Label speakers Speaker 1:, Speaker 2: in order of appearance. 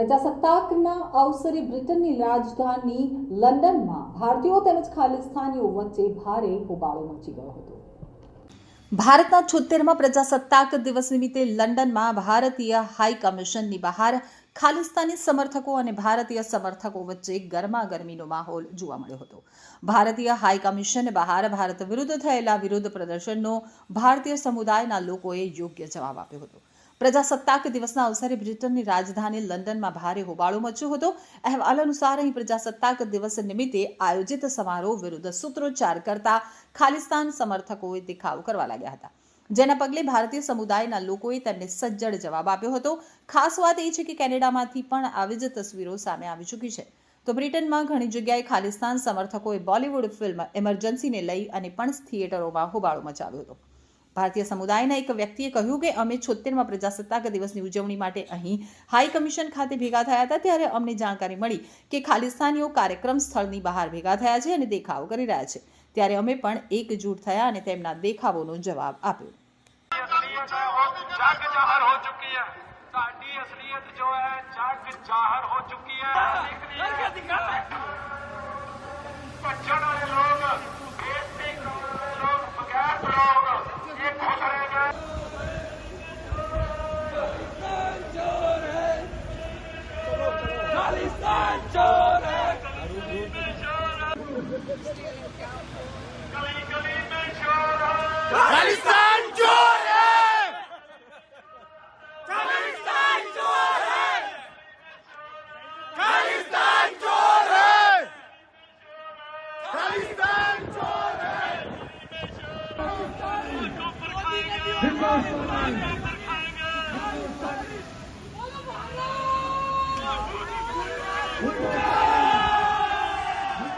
Speaker 1: પ્રજાસત્તાકના અવસરે બ્રિટનની રાજધાની લંડનમાં ભારતીયો તેમજ ખાલિસ્તાનીઓ વચ્ચે ભારે હોબાળો મચી ગયો હતો. ભારતના છોતેરમાં પ્રજાસત્તાક દિવસ નિમિત્તે લંડનમાં ભારતીય હાઈ કમિશનની બહાર ખાલિસ્તાની સમર્થકો અને ભારતીય સમર્થકો વચ્ચે ગરમાગરમીનો માહોલ જોવા મળ્યો હતો. ભારતીય હાઈ કમિશન બહાર ભારત વિરુદ્ધ થયેલા વિરોધ પ્રદર્શનનો ભારતીય સમુદાયના લોકોએ યોગ્ય જવાબ આપ્યો હતો. પ્રજાસત્તાક દિવસના અવસરે બ્રિટનની રાજધાની લંડનમાં ભારે હોબાળો મચ્યો હતો. અહેવાલ અનુસાર અહીં પ્રજાસત્તાક દિવસ નિમિત્તે આયોજિત સમારોહ વિરુદ્ધ સૂત્રોચ્ચાર કરતા ખાલિસ્તાન સમર્થકોએ દેખાવ કરવા લાગ્યા હતા. જેના પગલે ભારતીય સમુદાયના લોકોએ તેમને સજ્જડ જવાબ આપ્યો હતો. ખાસ વાત એ છે કે કેનેડામાંથી પણ આવી જ તસવીરો સામે આવી ચૂકી છે. તો બ્રિટનમાં ઘણી જગ્યાએ ખાલિસ્તાન સમર્થકોએ બોલિવૂડ ફિલ્મ એમરજન્સીને લઈ અને પણ થિયેટરોમાં હોબાળો મચાવ્યો હતો. ભારતીય સમુદાયના એક વ્યક્તિએ કહ્યું કે અમે છોતેરમાં પ્રજાસત્તાક દિવસની ઉજવણી માટે અહીં હાઈ કમિશન ખાતે ભેગા થયા હતા ત્યારે અમને જાણકારી મળી કે ખાલિસ્તાનીઓ કાર્યક્રમ સ્થળની બહાર ભેગા થયા છે અને દેખાવો કરી રહ્યા છે. ત્યારે અમે પણ એકજૂટ થયા અને તેમના દેખાવોનો જવાબ આપ્યો.
Speaker 2: સાડી અસલિયત ચુકી હે.
Speaker 3: खालिस्तान चोर है खालिस्तान चोर है खालिस्तान चोर है खालिस्तान चोर है
Speaker 2: ऊपर